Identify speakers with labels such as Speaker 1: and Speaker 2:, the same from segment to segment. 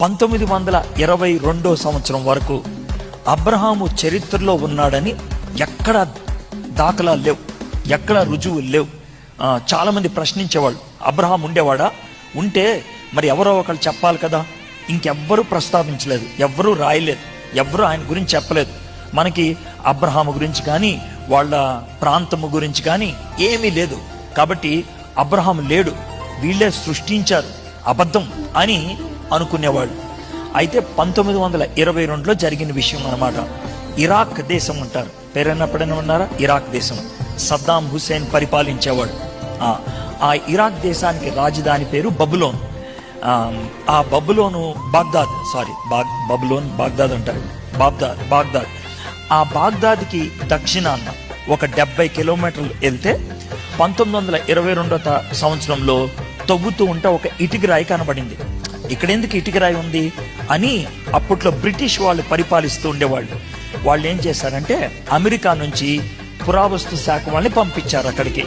Speaker 1: పంతొమ్మిది వందల ఇరవై రెండో సంవత్సరం వరకు అబ్రహాము చరిత్రలో ఉన్నాడని ఎక్కడ దాఖలాలు లేవు ఎక్కడ రుజువులు లేవు. చాలామంది ప్రశ్నించేవాళ్ళు అబ్రహాం ఉండేవాడా? ఉంటే మరి ఎవరో ఒకళ్ళు చెప్పాలి కదా. ఇంకెవ్వరూ ప్రస్తావించలేదు ఎవ్వరూ రాయలేదు ఎవ్వరూ ఆయన గురించి చెప్పలేదు. మనకి అబ్రహాము గురించి కానీ వాళ్ళ ప్రాంతము గురించి కానీ ఏమీ లేదు. కాబట్టి అబ్రహాం లేడు వీళ్ళే సృష్టించారు అబద్ధం అని అనుకునేవాడు అయితే పంతొమ్మిది వందల ఇరవై రెండులో జరిగిన విషయం అన్నమాట. ఇరాక్ దేశం అంటారు. పేరెన్నప్పుడైనా ఉన్నారా ఇరాక్ దేశం. సద్దాం హుసేన్ పరిపాలించేవాడు. ఆ, ఇరాక్ దేశానికి రాజధాని పేరు బబులోన్. ఆ, బబులోను బాగ్దాద్ సారీ బాగ్ బబులోన్ బాగ్దాద్ అంటారు. Baghdad Baghdad. ఆ బాగ్దాద్కి దక్షిణాన్న ఒక డెబ్బై కిలోమీటర్లు వెళ్తే పంతొమ్మిది వందల ఇరవై రెండో త- సంవత్సరంలో తవ్వుతూ ఉంటే ఒక ఇటుకి రాయి కనబడింది. ఇక్కడ ఎందుకు రాయి ఉంది అని అప్పట్లో బ్రిటిష్ వాళ్ళు పరిపాలిస్తూ ఉండేవాళ్ళు. వాళ్ళు ఏం చేశారంటే అమెరికా నుంచి పురావస్తు శాఖ వాళ్ళని పంపించారు అక్కడికి.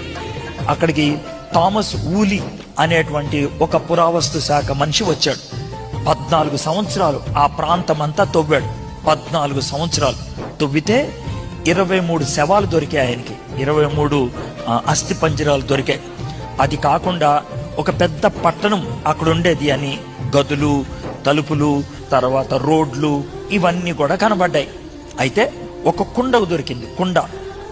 Speaker 1: అక్కడికి థామస్ ఊలీ అనేటువంటి ఒక పురావస్తు శాఖ మనిషి వచ్చాడు. పద్నాలుగు సంవత్సరాలు ఆ ప్రాంతం అంతా తవ్వాడు. పద్నాలుగు సంవత్సరాలు. తవ్వితే ఇరవై మూడు శవాలు దొరికాయి ఆయనకి. ఇరవై మూడు అస్థి పంజరాలు దొరికాయి. అది కాకుండా ఒక పెద్ద పట్టణం అక్కడ ఉండేది అని గదులు తలుపులు తర్వాత రోడ్లు ఇవన్నీ కూడా కనబడ్డాయి. అయితే ఒక కుండ దొరికింది కుండ.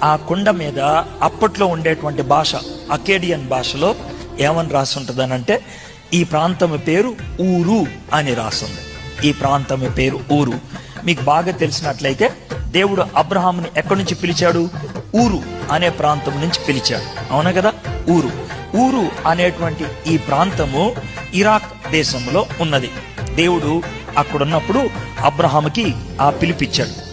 Speaker 1: ఆ కుండ మీద అప్పట్లో ఉండేటువంటి భాష అకేడియన్ భాషలో ఏమని రాసి అంటే ఈ ప్రాంతం పేరు ఊరు అని రాస్తుంది ఈ ప్రాంతం పేరు ఊరు. మీకు బాగా తెలిసినట్లయితే దేవుడు అబ్రహాంని ఎక్కడి నుంచి పిలిచాడు? ఊరు అనే ప్రాంతం నుంచి పిలిచాడు. అవునా కదా? ఊరు. ఊరు అనేటువంటి ఈ ప్రాంతము ఇరాక్ దేశంలో ఉన్నది. దేవుడు అక్కడున్నప్పుడు అబ్రహాముకి ఆ పిలిపిచ్చాడు